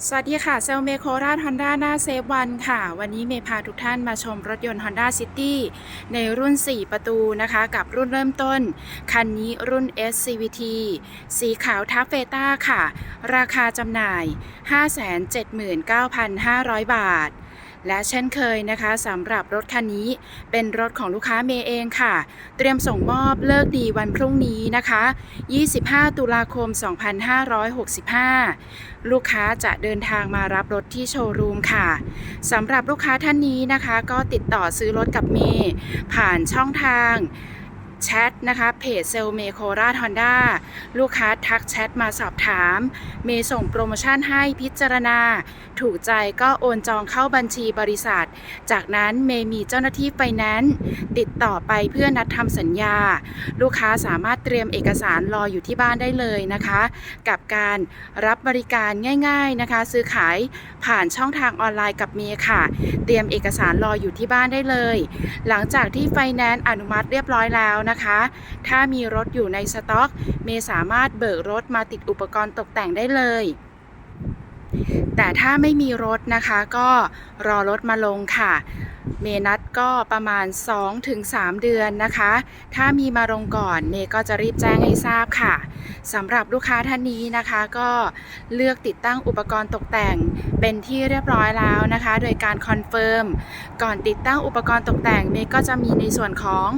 สวัสดีค่ะ เซลเมโคราชฮอนด้าหน้าเซฟวันค่ะ วันนี้เมย์พาทุกท่านมาชมรถยนต์ Honda City ในรุ่น 4 ประตูนะคะ กับรุ่นเริ่มต้น คันนี้รุ่น SCVT สีขาวทัฟเฟต้าค่ะ ราคาจำหน่าย 579,500 บาท และเช่นเคยนะคะสำหรับรถคันนี้เป็นรถของลูกค้าเมย์เองค่ะ เตรียมส่งมอบเลิกดีวันพรุ่งนี้นะคะ 25 ตุลาคม 2565 ลูกค้าจะเดินทางมารับรถที่โชว์รูมค่ะสำหรับลูกค้าท่านนี้นะคะ ก็ติดต่อซื้อรถกับเมย์ผ่านช่องทาง แชทนะคะเพจเซลเมโคราชฮอนด้าลูกค้าทักแชทมาสอบถาม เมย์ส่งโปรโมชั่นให้พิจารณา ถูกใจก็โอนจองเข้าบัญชีบริษัท จากนั้นเมย์มีเจ้าหน้าที่ไฟแนนซ์ติดต่อไปเพื่อนัดทำสัญญา ลูกค้าสามารถเตรียมเอกสารรออยู่ที่บ้านได้เลยนะคะ กับการรับบริการง่าย ๆนะคะ ซื้อขายผ่านช่องทางออนไลน์กับเมย์ค่ะ เตรียมเอกสารรออยู่ที่บ้านได้เลย หลังจากที่ไฟแนนซ์อนุมัติเรียบร้อยแล้วนะคะ ถ้ามีรถอยู่ในสต็อก เมย์สามารถเบิกรถมาติดอุปกรณ์ตกแต่งได้เลย แต่ถ้าไม่มีรถนะคะก็รอรถมาลงค่ะ เมนัดก็ประมาณ 2-3 เดือนนะคะ ถ้ามีมาลงก่อนเมก็จะรีบแจ้งให้ทราบค่ะสำหรับลูกค้าท่านนี้นะคะ ก็เลือกติดตั้งอุปกรณ์ตกแต่งเป็นที่เรียบร้อยแล้วนะคะ โดยการคอนเฟิร์มก่อนติดตั้งอุปกรณ์ตกแต่งเมก็จะมีในส่วนของ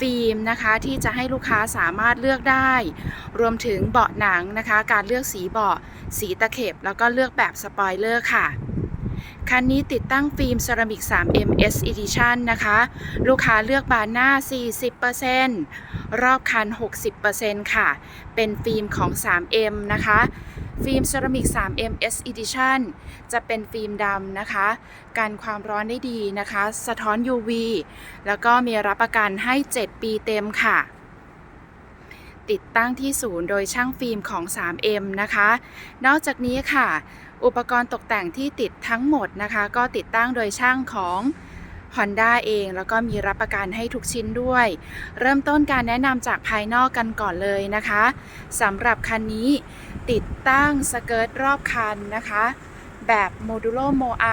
ฟิล์มนะคะที่จะให้ลูกค้าสามารถเลือกได้ รวมถึงเบาะหนังนะคะ การเลือกสีเบาะ สีตะเข็บ แล้วก็เลือกแบบสปอยเลอร์ค่ะ คันนี้ติดตั้งฟิล์มเซรามิก 3M S Edition นะคะ ลูกค้าเลือกบานหน้า 40%รอบคัน 60%ค่ะ เป็นฟิล์มของ 3M นะคะ ฟิล์มเซรามิก 3M S Edition จะเป็นฟิล์มดำนะคะ กันความร้อนได้ดีนะคะ สะท้อน UV แล้วก็มีรับประกันให้ 7 ปีเต็มค่ะติดตั้งที่ศูนย์โดยช่างฟิล์มของ 3M นะคะ นอกจากนี้ค่ะ อุปกรณ์ตกแต่งที่ติดทั้งหมดนะคะ ก็ติดตั้งโดยช่างของ Honda เอง แล้วก็มีรับประกันให้ทุกชิ้นด้วย เริ่มต้นการแนะนำจากภายนอกกันก่อนเลยนะคะสำหรับคันนี้ติดตั้งสเกิร์ตรอบคันนะคะ แบบโมดูโลโมไอ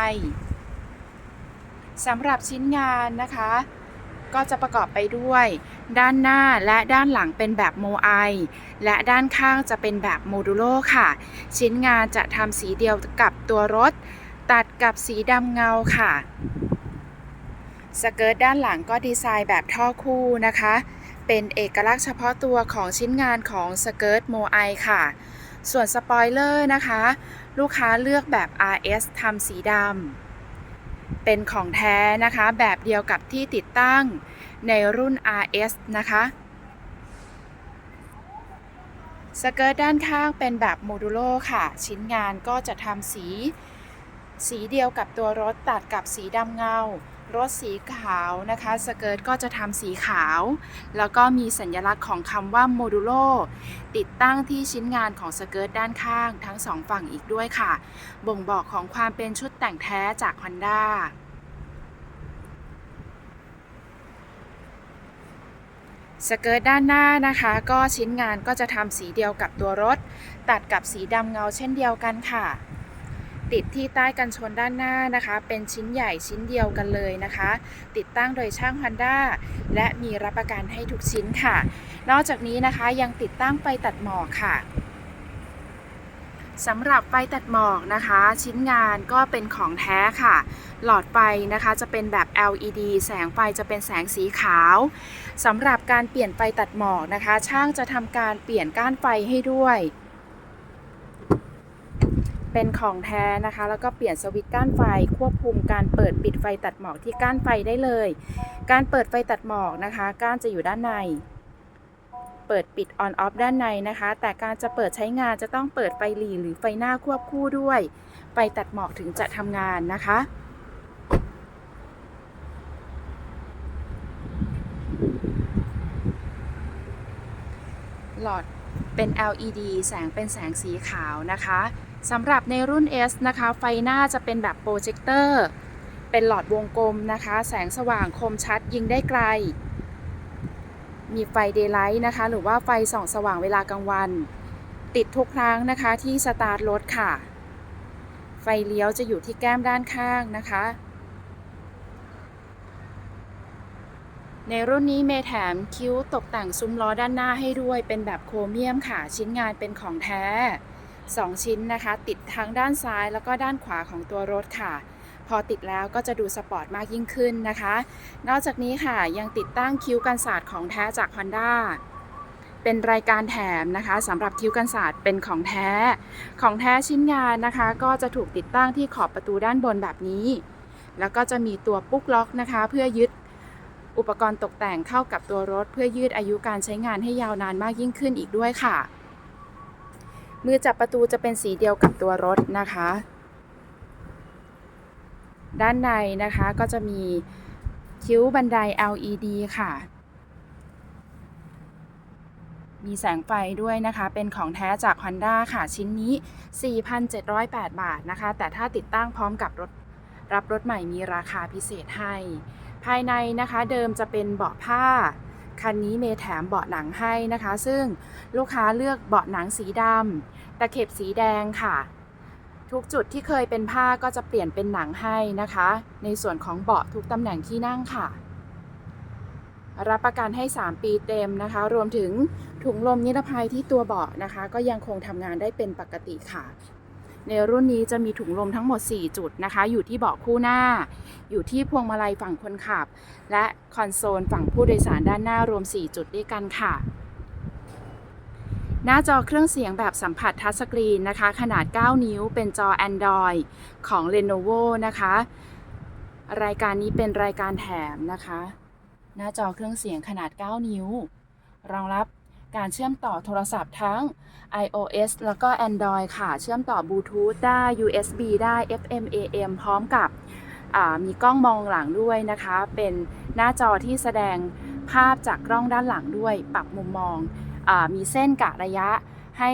สำหรับชิ้นงานนะคะ ก็จะประกอบไปด้วย ด้านหน้าและด้านหลังเป็นแบบโมไอ และด้านข้างจะเป็นแบบโมดูโลค่ะ ชิ้นงานจะทำสีเดียวกับตัวรถ ตัดกับสีดำเงาค่ะ สเกิร์ตด้านหลังก็ดีไซน์แบบท่อคู่นะคะ เป็นเอกลักษณ์เฉพาะตัวของชิ้นงานของสเกิร์ตโมไอค่ะ ส่วนสปอยเลอร์นะคะ ลูกค้าเลือกแบบ RS ทำสีดำ เป็นของแท้นะคะ แบบเดียวกับที่ติดตั้งในรุ่น RS นะคะสเกิร์ตด้านข้างเป็นแบบโมดูโลค่ะ ชิ้นงานก็จะทำสี สีเดียวกับตัวรถตัดกับสีดำเงา รถสีขาวนะคะ สเกิร์ตก็จะทำสีขาว แล้วก็มีสัญลักษณ์ของคำว่าโมดูโลติดตั้งที่ชิ้นงานของสเกิร์ตด้านข้างทั้งสองฝั่งอีกด้วยค่ะ บ่งบอกของความเป็นชุดแต่งแท้จาก Honda สเกิร์ตด้านหน้านะคะ ก็ชิ้นงานก็จะทำสีเดียวกับตัวรถ ตัดกับสีดำเงาเช่นเดียวกันค่ะ ติดที่ใต้กันชนด้านหน้านะคะ เป็นชิ้นใหญ่ชิ้นเดียวกันเลยนะคะ ติดตั้งโดยช่าง Honda และมีรับประกันให้ทุกชิ้นค่ะ นอกจากนี้นะคะยังติดตั้งไฟตัดหมอกค่ะสำหรับไฟตัดหมอกนะคะ ชิ้นงานก็เป็นของแท้ค่ะ หลอดไฟนะคะจะเป็นแบบ LED แสงไฟจะเป็นแสงสีขาวสำหรับการเปลี่ยนไฟตัดหมอกนะคะ ช่างจะทำการเปลี่ยนก้านไฟให้ด้วย เป็นของแท้นะคะ แล้วก็เปลี่ยนสวิตช์ก้านไฟ ควบคุมการเปิดปิดไฟตัดหมอกที่ก้านไฟได้เลย การเปิดไฟตัดหมอกนะคะ ก้านจะอยู่ด้านใน เปิดปิด on off ด้านในนะคะ แต่การจะเปิดใช้งานจะต้องเปิดไฟหลีหรือไฟหน้าควบคู่ด้วย ไฟตัดหมอกถึงจะทำงานนะคะหลอดเป็น LED แสงเป็นแสงสีขาวนะคะ สำหรับในรุ่น S นะคะ ไฟหน้าจะเป็นแบบโปรเจคเตอร์ เป็นหลอดวงกลมนะคะ แสงสว่างคมชัดยิงได้ไกล มีไฟเดย์ไลท์นะคะ หรือว่าไฟส่องสว่างเวลากลางวัน ติดทุกครั้งนะคะที่สตาร์ทรถค่ะ ไฟเลี้ยวจะอยู่ที่แก้มด้านข้างนะคะ ในรุ่นนี้เมแถมคิ้วตกแต่งซุ้มล้อด้านหน้าให้ด้วย เป็นแบบโครเมียมค่ะ ชิ้นงานเป็นของแท้ 2 ชิ้นนะคะ ติดทั้งด้านซ้ายแล้วก็ด้านขวาของตัวรถค่ะ พอติดแล้วก็จะดูสปอร์ตมากยิ่งขึ้นนะคะ นอกจากนี้ค่ะยังติดตั้งคิ้วกันศาสตร์ของแท้จาก Honda เป็นรายการแถมนะคะสำหรับคิ้วกันศาสตร์เป็นของแท้ ของแท้ชิ้นงานนะคะ ก็จะถูกติดตั้งที่ขอบประตูด้านบนแบบนี้ แล้วก็จะมีตัวปุ๊กล็อกนะคะ เพื่อยึดอุปกรณ์ตกแต่งเข้ากับตัวรถ เพื่อยืดอายุการใช้งานให้ยาวนานมากยิ่งขึ้นอีกด้วยค่ะ มือจับประตูจะเป็นสีเดียวกับตัวรถนะคะ ด้านในนะคะก็จะมีคิ้วบันได LED ค่ะ มีแสงไฟด้วยนะคะ เป็นของแท้จาก Honda ค่ะ ชิ้นนี้ 4,708 บาทนะคะ แต่ถ้าติดตั้งพร้อมกับรถรับรถใหม่มีราคาพิเศษให้ ภายในนะคะเดิมจะเป็นเบาะผ้า คันนี้เมย์แถมเบาะหนังให้นะคะ ซึ่งลูกค้าเลือกเบาะหนังสีดำตะเข็บสีแดงค่ะ ทุกจุดที่เคยเป็นผ้าก็จะเปลี่ยนเป็นหนังให้นะคะ ในส่วนของเบาะทุกตำแหน่งที่นั่งค่ะ รับประกันให้ 3 ปีเต็มนะคะ รวมถึงถุงลมนิรภัยที่ตัวเบาะนะคะ ก็ยังคงทำงานได้เป็นปกติค่ะ ในรุ่นนี้จะมีถุงลมทั้งหมด 4 จุดนะคะ อยู่ที่เบาะคู่หน้า อยู่ที่พวงมาลัยฝั่งคนขับ และคอนโซลฝั่งผู้โดยสารด้านหน้ารวม 4 จุดด้วยกันค่ะ หน้าจอเครื่องเสียงแบบสัมผัสทัชสกรีนนะคะ ขนาด 9 นิ้ว เป็นจอ Android ของ Lenovo นะคะ รายการนี้เป็นรายการแถมนะคะ หน้าจอเครื่องเสียงขนาด 9 นิ้ว รองรับ การเชื่อมต่อโทรศัพท์ทั้ง iOS แล้วก็ Android ค่ะ เชื่อมต่อบลูทูธได้ USB ได้ FM AM พร้อมกับมีกล้องมองหลังด้วยนะคะ เป็นหน้าจอที่แสดงภาพจากกล้องด้านหลังด้วย ปรับมุมมองอมีเส้นกะระยะให้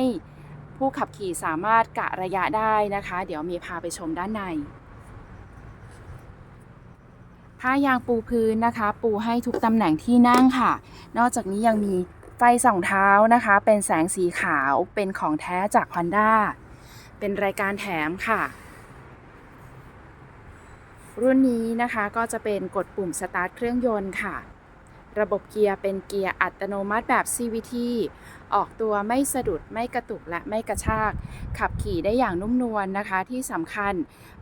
ผู้ขับขี่สามารถกะระยะได้นะคะ เดี๋ยวมีพาไปชมด้านในผ้ายางปูพื้นนะคะ ปูให้ทุกตำแหน่งที่นั่งค่ะ นอกจากนี้ยังมี ไฟส่องเท้านะคะ เป็นแสงสีขาวเป็นของแท้จาก Honda เป็นรายการแถมค่ะ รุ่นนี้นะคะก็จะเป็นกดปุ่มสตาร์ทเครื่องยนต์ค่ะ ระบบเกียร์เป็นเกียร์อัตโนมัติแบบ CVT ออกตัวไม่สะดุดไม่กระตุกและไม่กระชาก ขับขี่ได้อย่างนุ่มนวลนะคะ ที่สำคัญ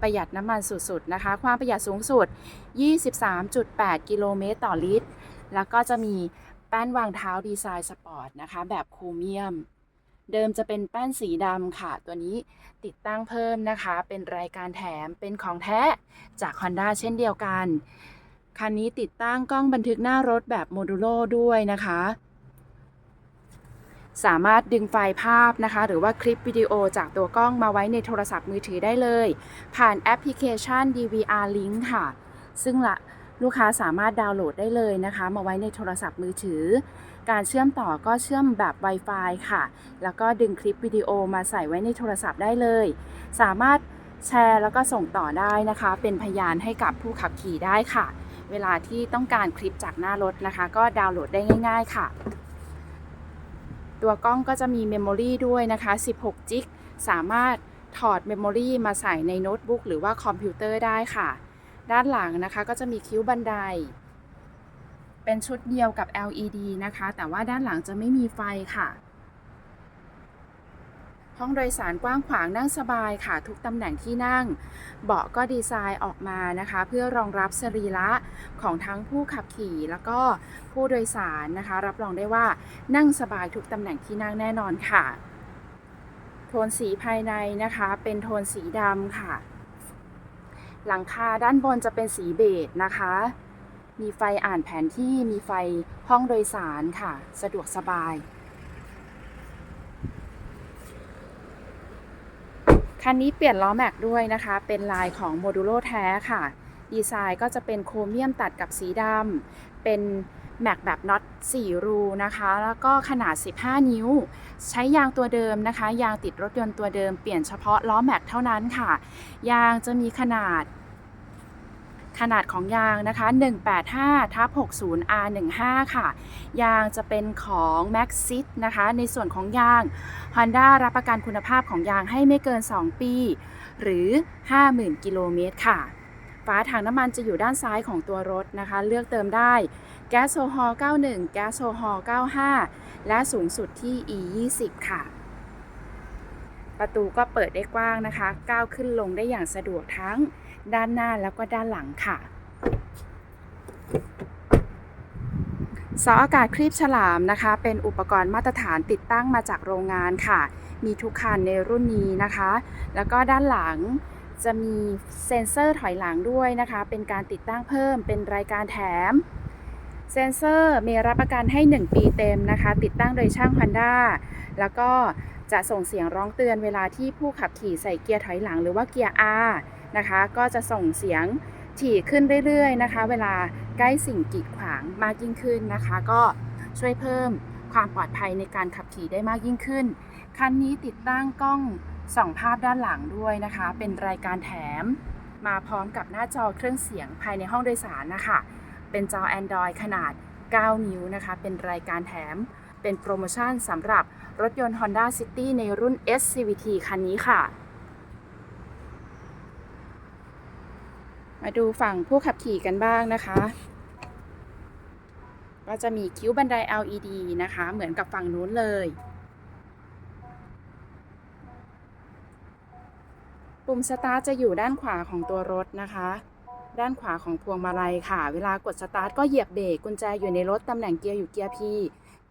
ประหยัดน้ำมันสุดๆนะคะ ความประหยัดสูงสุด 23.8 กิโลเมตรต่อลิตร แล้วก็จะมี แป้นวางเท้าดีไซน์สปอร์ตนะคะ แบบโครเมียม เดิมจะเป็นแป้นสีดำค่ะ ตัวนี้ติดตั้งเพิ่มนะคะ เป็นรายการแถมเป็นของแท้จาก Honda เช่นเดียวกัน คันนี้ติดตั้งกล้องบันทึกหน้ารถแบบโมดูโลด้วยนะคะ สามารถดึงไฟล์ภาพนะคะ หรือว่าคลิปวิดีโอจากตัวกล้องมาไว้ในโทรศัพท์มือถือได้เลย ผ่านแอปพลิเคชัน DVR Link ค่ะ ซึ่งละ ลูกค้าสามารถดาวน์โหลดได้เลยนะคะ มาไว้ในโทรศัพท์มือถือ การเชื่อมต่อก็เชื่อมแบบ Wi-Fi ค่ะ แล้วก็ดึงคลิปวิดีโอมาใส่ไว้ในโทรศัพท์ได้เลย สามารถแชร์แล้วก็ส่งต่อได้นะคะ เป็นพยานให้กับผู้ขับขี่ได้ค่ะ เวลาที่ต้องการคลิปจากหน้ารถนะคะ ก็ดาวน์โหลดได้ง่าย ๆ ค่ะ ตัวกล้องก็จะมีเมมโมรีด้วยนะคะ 16 จิก สามารถถอดเมมโมรีมาใส่ในโน้ตบุ๊กหรือว่าคอมพิวเตอร์ได้ค่ะ ด้านหลังนะคะก็จะมีคิ้วบันได เป็นชุดเดียวกับ LED นะคะ แต่ว่าด้านหลังจะไม่มีไฟค่ะห้องโดยสารกว้างขวางนั่งสบายค่ะ ทุกตำแหน่งที่นั่ง เบาะก็ดีไซน์ออกมานะคะ เพื่อรองรับสรีระของทั้งผู้ขับขี่แล้วก็ผู้โดยสารนะคะ รับรองได้ว่านั่งสบายทุกตำแหน่งที่นั่งแน่นอนค่ะ โทนสีภายในนะคะ เป็นโทนสีดำค่ะ หลังคาด้านบนจะเป็นสีเบจนะคะ มีไฟอ่านแผนที่มีไฟห้องโดยสารค่ะ สะดวกสบายคันนี้เปลี่ยนล้อแม็กด้วยนะคะ เป็นลายของโมดูโลแท้ค่ะ ดีไซน์ก็จะเป็นโครเมียมตัดกับสีดำเป็นแม็กแบบน็อต4 รูนะคะ แล้วก็ขนาด 15 นิ้ว ใช้ยางตัวเดิมนะคะ ยางติดรถยนต์ตัวเดิม เปลี่ยนเฉพาะล้อแม็กเท่านั้นค่ะ ยางจะมีขนาด ขนาดของยางนะคะ 185ทับ 60 R15 ค่ะ ยางจะเป็นของ Maxxis นะคะ ในส่วนของยาง Honda รับประกันคุณภาพของยางให้ไม่เกิน 2 ปี หรือ 50,000 กิโลเมตรค่ะ ฝาถังน้ำมันจะอยู่ด้านซ้ายของตัวรถนะคะ เลือกเติมได้แก๊สโซฮอล์91 แก๊สโซฮอล์95 และสูงสุดที่ E20 ค่ะ ประตูก็เปิดได้กว้างนะคะ ก้าวขึ้นลงได้อย่างสะดวกทั้ง ด้านหน้าแล้วก็ด้านหลังค่ะเสาอากาศครีบฉลามนะคะ เป็นอุปกรณ์มาตรฐานติดตั้งมาจากโรงงานค่ะ มีทุกคันในรุ่นนี้นะคะ แล้วก็ด้านหลังจะมีเซ็นเซอร์ถอยหลังด้วยนะคะ เป็นการติดตั้งเพิ่มเป็นรายการแถม เซ็นเซอร์มีรับประกันให้ 1 ปีเต็มนะคะ ติดตั้งโดยช่าง Honda แล้วก็จะส่งเสียงร้องเตือนเวลาที่ผู้ขับขี่ใส่เกียร์ถอยหลังหรือว่าเกียร์ R นะคะ ก็จะส่งเสียงถี่ขึ้นเรื่อยๆนะคะ เวลาใกล้สิ่งกีดขวางมากยิ่งขึ้นนะคะ ก็ช่วยเพิ่มความปลอดภัยในการขับขี่ได้มากยิ่งขึ้น คันนี้ติดตั้งกล้องส่องภาพด้านหลังด้วยนะคะ เป็นรายการแถมมาพร้อมกับหน้าจอเครื่องเสียงภายในห้องโดยสารนะคะ เป็นจอ Android ขนาด 9 นิ้วนะคะ เป็นรายการแถม เป็นโปรโมชั่นสำหรับรถยนต์ Honda City ในรุ่น SCVT คันนี้ค่ะ มาดูฝั่งผู้ขับขี่กันบ้างนะคะ ก็จะมีคิ้วบันได LED นะคะ เหมือนกับฝั่งนู้นเลย ปุ่มสตาร์ทจะอยู่ด้านขวาของตัวรถนะคะ ด้านขวาของพวงมาลัยค่ะ เวลากดสตาร์ทก็เหยียบเบรกกุญแจอยู่ในรถตำแหน่งเกียร์อยู่เกียร์ P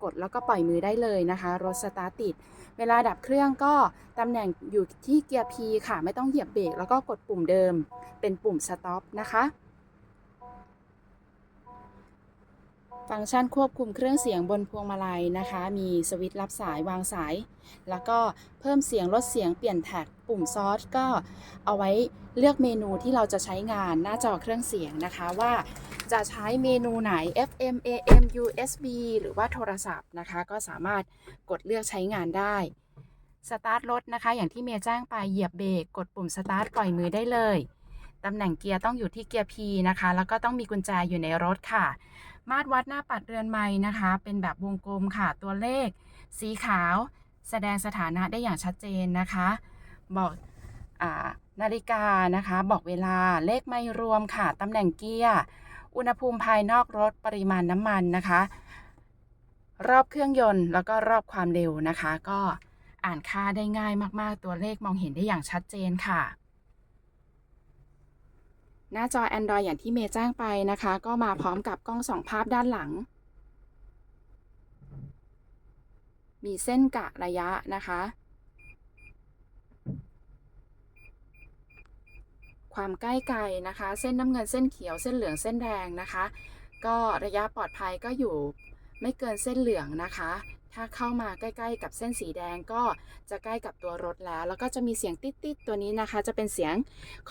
กดแล้วก็ปล่อยมือได้เลยนะคะรถสตาร์ทติด เวลาดับเครื่องก็ตำแหน่งอยู่ที่เกียร์ P ค่ะ ไม่ต้องเหยียบเบรกแล้วก็กดปุ่มเดิม เป็นปุ่มสต็อปนะคะ ฟังก์ชันควบคุมเครื่องเสียงบนพวงมาลัยนะคะ มีสวิตช์รับสายวางสาย แล้วก็เพิ่มเสียงลดเสียงเปลี่ยนแท็กปุ่มซอสก็เอาไว้เลือกเมนูที่เราจะใช้งานหน้าจอเครื่องเสียงนะคะว่าจะใช้เมนูไหน FM AM USB หรือว่าโทรศัพท์นะคะ ก็สามารถกดเลือกใช้งานได้สตาร์ทรถนะคะ อย่างที่เมย์แจ้งไปเหยียบเบรกกดปุ่มสตาร์ทปล่อยมือได้เลยตำแหน่งเกียร์ต้องอยู่ที่เกียร์ P นะคะ แล้วก็ต้องมีกุญแจอยู่ในรถค่ะ มาตรวัดหน้าปัดเรือนไม้นะคะ เป็นแบบวงกลมค่ะตัวเลข สีขาว แสดงสถานะได้อย่างชัดเจนนะคะ บอกอนาฬิกานะคะ บอกเวลาเลขไม่รวมค่ะตำแหน่งเกียร์อุณหภูมิภายนอกรถปริมาณน้ำมันนะคะ รอบเครื่องยนต์แล้วก็รอบความเร็วนะคะ ก็อ่านค่าได้ง่ายมากๆ ตัวเลขมองเห็นได้อย่างชัดเจนค่ะ หน้าจอ Android อย่างที่เมย์แจ้งไปนะคะ ก็มาพร้อมกับกล้องสองภาพด้านหลัง มีเส้นกะระยะนะคะ ความใกล้ไกลนะคะ เส้นน้ำเงินเส้นเขียวเส้นเหลืองเส้นแดงนะคะ ก็ระยะปลอดภัยก็อยู่ไม่เกินเส้นเหลืองนะคะ ถ้าเข้ามาใกล้ๆ กับเส้นสีแดงก็จะใกล้กับตัวรถแล้ว แล้วก็จะมีเสียงติ๊ดๆตัวนี้นะคะ จะเป็นเสียง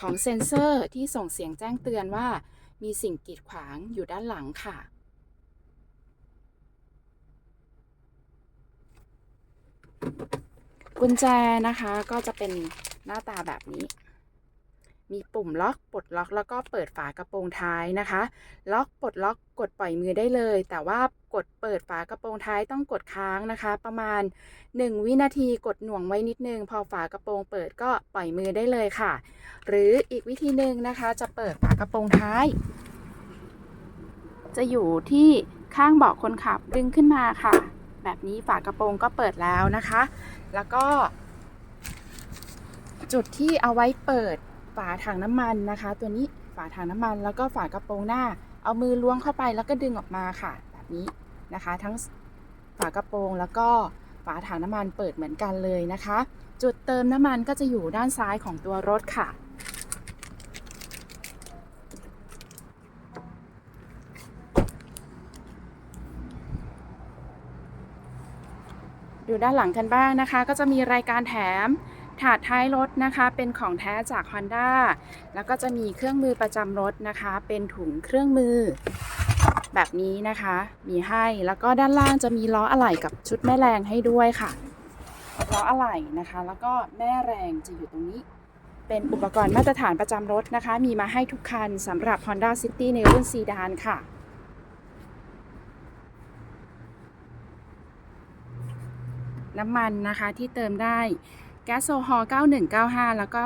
ของเซ็นเซอร์ที่ส่งเสียงแจ้งเตือนว่า มีสิ่งกีดขวางอยู่ด้านหลังค่ะกุญแจนะคะก็จะเป็นหน้าตาแบบนี้ มีปุ่มล็อกปลดล็อกแล้วก็เปิดฝากระโปรงท้ายนะคะ ล็อกปลดล็อกกดปล่อยมือได้เลย แต่ว่ากดเปิดฝากระโปรงท้ายต้องกดค้างนะคะ ประมาณ 1 วินาทีกดหน่วงไว้นิดนึง พอฝากระโปรงเปิดก็ปล่อยมือได้เลยค่ะ หรืออีกวิธีหนึ่งนะคะ จะเปิดฝากระโปรงท้าย จะอยู่ที่ข้างเบาะคนขับดึงขึ้นมาค่ะ แบบนี้ฝากระโปรงก็เปิดแล้วนะคะ แล้วก็ จุดที่เอาไว้เปิด ฝาถังน้ำมันนะคะ ตัวนี้ฝาถังน้ำมัน แล้วก็ฝากระโปรงหน้า เอามือล้วงเข้าไปแล้วก็ดึงออกมาค่ะ แบบนี้นะคะ ทั้งฝากระโปรงแล้วก็ฝาถังน้ำมันเปิดเหมือนกันเลยนะคะ จุดเติมน้ำมันก็จะอยู่ด้านซ้ายของตัวรถค่ะ ดูด้านหลังกันบ้างนะคะ ก็จะมีรายการแถม ถาดท้ายรถนะคะเป็นของแท้จาก Honda แล้วก็จะมีเครื่องมือประจำรถนะคะ เป็นถุงเครื่องมือ แบบนี้นะคะ มีให้แล้วก็ด้านล่างจะมีล้ออะไหล่กับชุดแม่แรงให้ด้วยค่ะล้ออะไหล่นะคะ แล้วก็แม่แรงจะอยู่ตรงนี้ เป็นอุปกรณ์มาตรฐานประจำรถนะคะ มีมาให้ทุกคันสำหรับ Honda City ในรุ่นซีดานค่ะน้ำมันนะคะที่เติมได้ แก๊สโซฮอล์9195 แล้วก็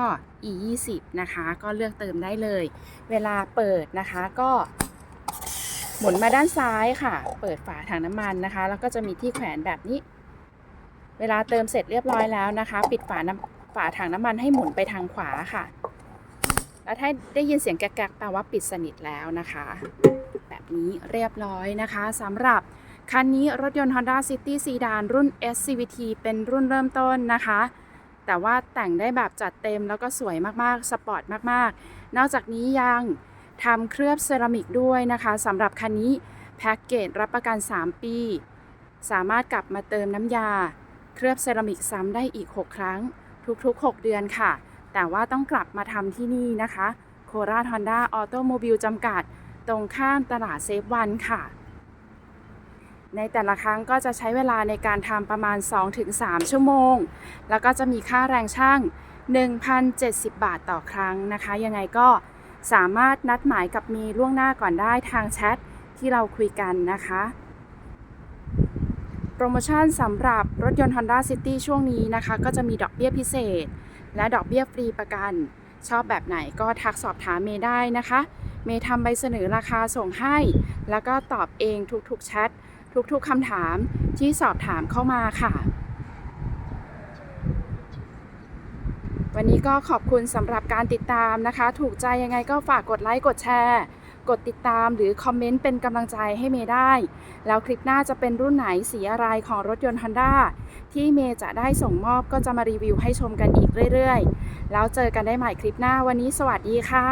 e 2 0 นะคะ ก็เลือกเติมได้เลย เวลาเปิดนะคะก็หมุนมาด้านซ้ายค่ะ เปิดฝาถังน้ำมันนะคะ แล้วก็จะมีที่แขวนแบบนี้ เวลาเติมเสร็จเรียบร้อยแล้วนะคะ ปิดฝาน้ำฝาถังน้ำมันให้หมุนไปทางขวาค่ะ แล้วถ้าได้ยินเสียงแก๊กๆแปลว่าปิดสนิทแล้วนะคะ แบบนี้เรียบร้อยนะคะสำหรับคันนี้รถยนต์ Honda City Sedan รุ่น SCVT เป็นรุ่นเริ่มต้นนะคะ แต่ว่าแต่งได้แบบจัดเต็มแล้วก็สวยมากๆ สปอร์ตมากๆ นอกจากนี้ยังทำเคลือบเซรามิกด้วยนะคะสำหรับคันนี้แพ็กเกจรับประกัน 3 ปี สามารถกลับมาเติมน้ำยา เคลือบเซรามิกซ้ำได้อีก 6 ครั้ง ทุกๆ 6 เดือนค่ะ แต่ว่าต้องกลับมาทำที่นี่นะคะโคราชฮอนด้าออโตโมบิลจำกัด ตรงข้ามตลาดเซฟวันค่ะ ในแต่ละครั้งก็จะใช้เวลาในการทำประมาณ 2-3 ชั่วโมง แล้วก็จะมีค่าแรงช่าง 1,070 บาทต่อครั้งนะคะ ยังไงก็สามารถนัดหมายกับมีล่วงหน้าก่อนได้ทางแชทที่เราคุยกันนะคะ โปรโมชั่นสำหรับรถยนต์ Honda City ช่วงนี้นะคะ ก็จะมีดอกเบี้ยพิเศษ และดอกเบี้ยฟรีประกัน ชอบแบบไหนก็ทักสอบถามเมย์ได้นะคะ เมย์ทำใบเสนอราคาส่งให้ แล้วก็ตอบเองทุกๆแชท ทุกๆคำถามที่สอบถามเข้ามาค่ะ วันนี้ก็ขอบคุณสำหรับการติดตามนะคะ ถูกใจยังไงก็ฝากกดไลค์กดแชร์ กดติดตามหรือคอมเมนต์เป็นกำลังใจให้เมย์ได้ แล้วคลิปหน้าจะเป็นรุ่นไหนสีอะไรของรถยนต์ Honda ที่เมย์จะได้ส่งมอบก็จะมารีวิวให้ชมกันอีกเรื่อยๆ แล้วเจอกันได้ใหม่คลิปหน้าวันนี้สวัสดีค่ะ